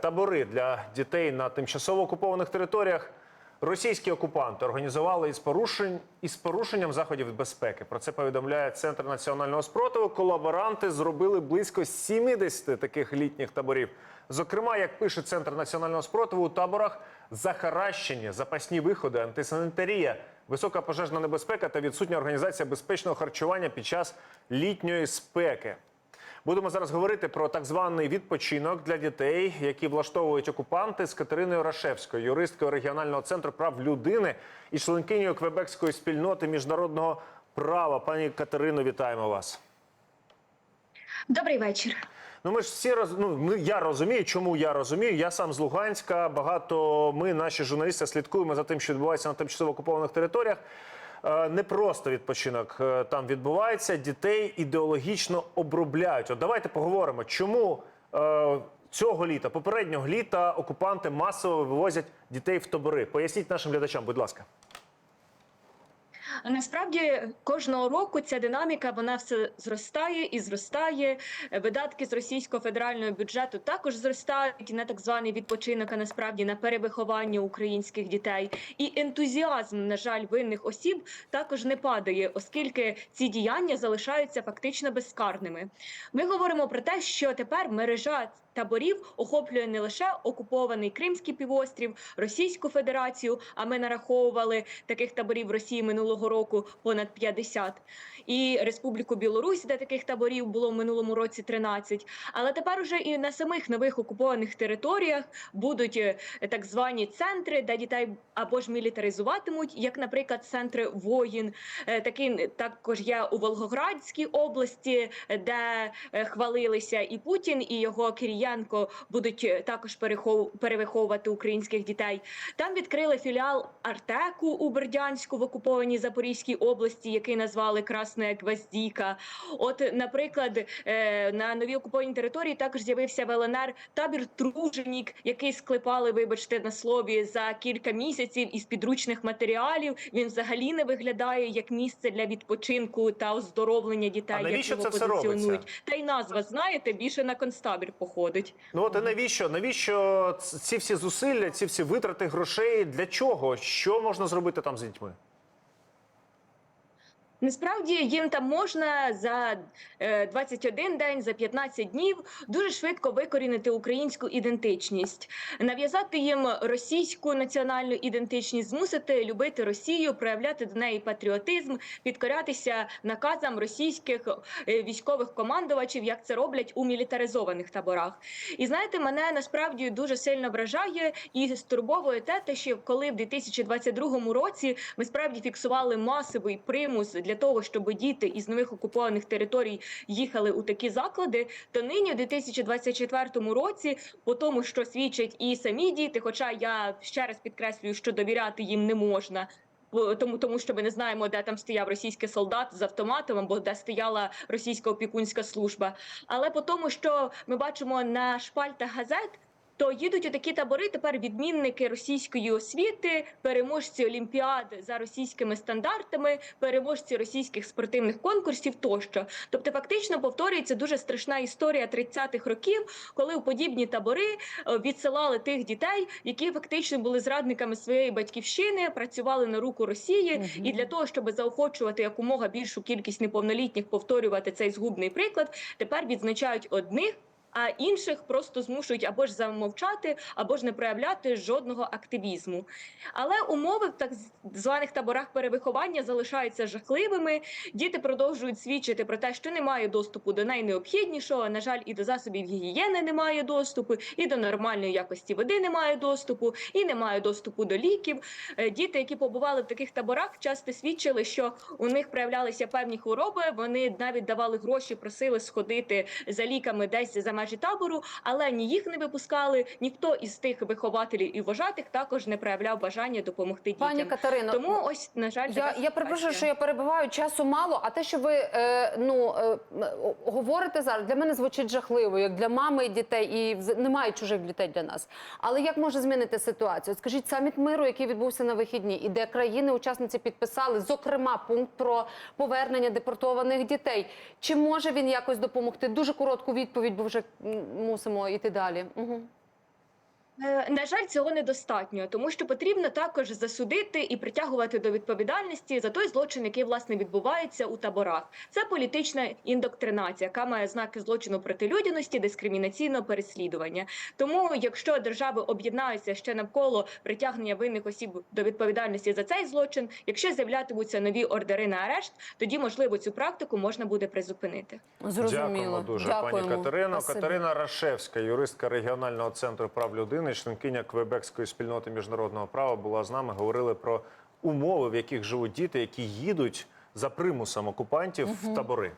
Табори для дітей на тимчасово окупованих територіях російські окупанти організували із порушень із порушенням заходів безпеки. Про це повідомляє Центр національного спротиву. Колаборанти зробили близько 70 таких літніх таборів. Зокрема, як пише Центр національного спротиву, у таборах захаращені, запасні виходи, антисанітарія, висока пожежна небезпека та відсутня організація безпечного харчування під час літньої спеки. Будемо зараз говорити про так званий відпочинок для дітей, які влаштовують окупанти з Катериною Рашевською, юристкою регіонального центру прав людини і членкинею Квебекської спільноти міжнародного права. Пані Катерино, вітаємо вас. Добрий вечір. Ну, ми ж всі роз... ну, я розумію, чому я розумію. Я сам з Луганська. Багато ми, наші журналісти, слідкуємо за тим, що відбувається на тимчасово окупованих територіях. Е, Не просто відпочинок е, там відбувається. Дітей ідеологічно обробляють. От давайте поговоримо, чому е, цього літа, попереднього літа, окупанти масово вивозять дітей в табори. Поясніть нашим глядачам, будь ласка. Насправді кожного року ця динаміка вона все зростає і зростає. Видатки з російського федерального бюджету також зростають на так званий відпочинок, а насправді на перевиховання українських дітей. І ентузіазм, на жаль, винних осіб також не падає, оскільки ці діяння залишаються фактично безкарними. Ми говоримо про те, що тепер мережа таборів охоплює не лише окупований Кримський півострів, Російську Федерацію. А ми нараховували таких таборів в Росії минулого року понад 50. І Республіку Білорусь, де таких таборів було в минулому році 13. Але тепер уже і на самих нових окупованих територіях будуть е, так звані центри, де дітей або ж мілітаризуватимуть, як, наприклад, центри воїн. Е, Такий також є у Волгоградській області, де е, хвалилися і Путін, і його Кирієнко будуть також перевиховувати українських дітей. Там відкрили філіал Артеку у Бердянську в окупованій Запорізькій області, який назвали Красна Гвоздіка. От, наприклад, е, на новій окупованій території також з'явився в ЛНР табір Труженік, який склепали, вибачте, на слові за кілька місяців із підручних матеріалів. Він взагалі не виглядає як місце для відпочинку та оздоровлення дітей. А навіщо як його це позиціонують. Та й назва знаєте більше на концтабір походить. Ну от і навіщо? Навіщо ці всі зусилля, ці всі витрати грошей? Для чого? Що можна зробити там з дітьми? Насправді їм там можна за е, 21 день, за 15 днів дуже швидко викорінити українську ідентичність, нав'язати їм російську національну ідентичність, змусити любити Росію, проявляти до неї патріотизм, підкорятися наказам російських е, військових командувачів, як це роблять у мілітаризованих таборах. І знаєте, мене насправді дуже сильно вражає і стурбовує те, що коли в 2022 році ми справді фіксували масовий примус для того, щоб діти із нових окупованих територій їхали у такі заклади, то нині, у 2024 році, по тому, що свідчать і самі діти, хоча я ще раз підкреслюю, що довіряти їм не можна. Тому, тому що ми не знаємо, де там стояв російський солдат з автоматом, або де стояла російська опікунська служба. Але по тому, що ми бачимо на шпальтах газет, то їдуть у такі табори тепер відмінники російської освіти, переможці олімпіад за російськими стандартами, переможці російських спортивних конкурсів тощо. Тобто, фактично повторюється дуже страшна історія 30-х років, коли у подібні табори е, відсилали тих дітей, які фактично були зрадниками своєї батьківщини, працювали на руку Росії, і для того, щоб заохочувати якомога більшу кількість неповнолітніх повторювати цей згубний приклад, тепер відзначають одних. А інших просто змушують або ж замовчати, або ж не проявляти жодного активізму. Але умови в так званих таборах перевиховання залишаються жахливими. Діти продовжують свідчити про те, що немає доступу до найнеобхіднішого. На жаль, і до засобів гігієни немає доступу, і до нормальної якості води немає доступу, і немає доступу до ліків. Е, Діти, які побували в таких таборах, часто свідчили, що у них проявлялися певні хвороби. Вони навіть давали гроші, просили сходити за ліками десь за межі табору, але ні їх не випускали, ніхто із тих вихователів і вважатих також не проявляв бажання допомогти дітям. Пані Катерино, Тому ось на жаль, Я, я перепрошую, що я перебиваю часу мало. А те, що ви е, ну е, говорите зараз, для мене звучить жахливо, як для мами і дітей, і немає чужих дітей для нас. Але як може змінити ситуацію? От Скажіть, саміт миру, який відбувся на вихідні, і де країни-учасниці підписали, зокрема, пункт про повернення депортованих дітей. Чи може він якось допомогти? Дуже коротку відповідь, бо вже мусимо йти далі. Угу. Е, На жаль, цього недостатньо, тому що потрібно також засудити і притягувати до відповідальності за той злочин, який власне відбувається у таборах. Це політична індоктринація, яка має знаки злочину проти людяності, дискримінаційного переслідування. Тому, якщо держави об'єднаються ще навколо притягнення винних осіб до відповідальності за цей злочин, якщо з'являтимуться нові ордери на арешт, тоді можливо цю практику можна буде призупинити. Зрозуміло. Дякуємо дуже, Дякуємо. пані Катерино. Катерина Рашевська, юристка регіонального центру прав людини, членкиня Квебекської спільноти міжнародного права, була з нами. Говорили про умови, в яких живуть діти, які їдуть за примусом окупантів в табори.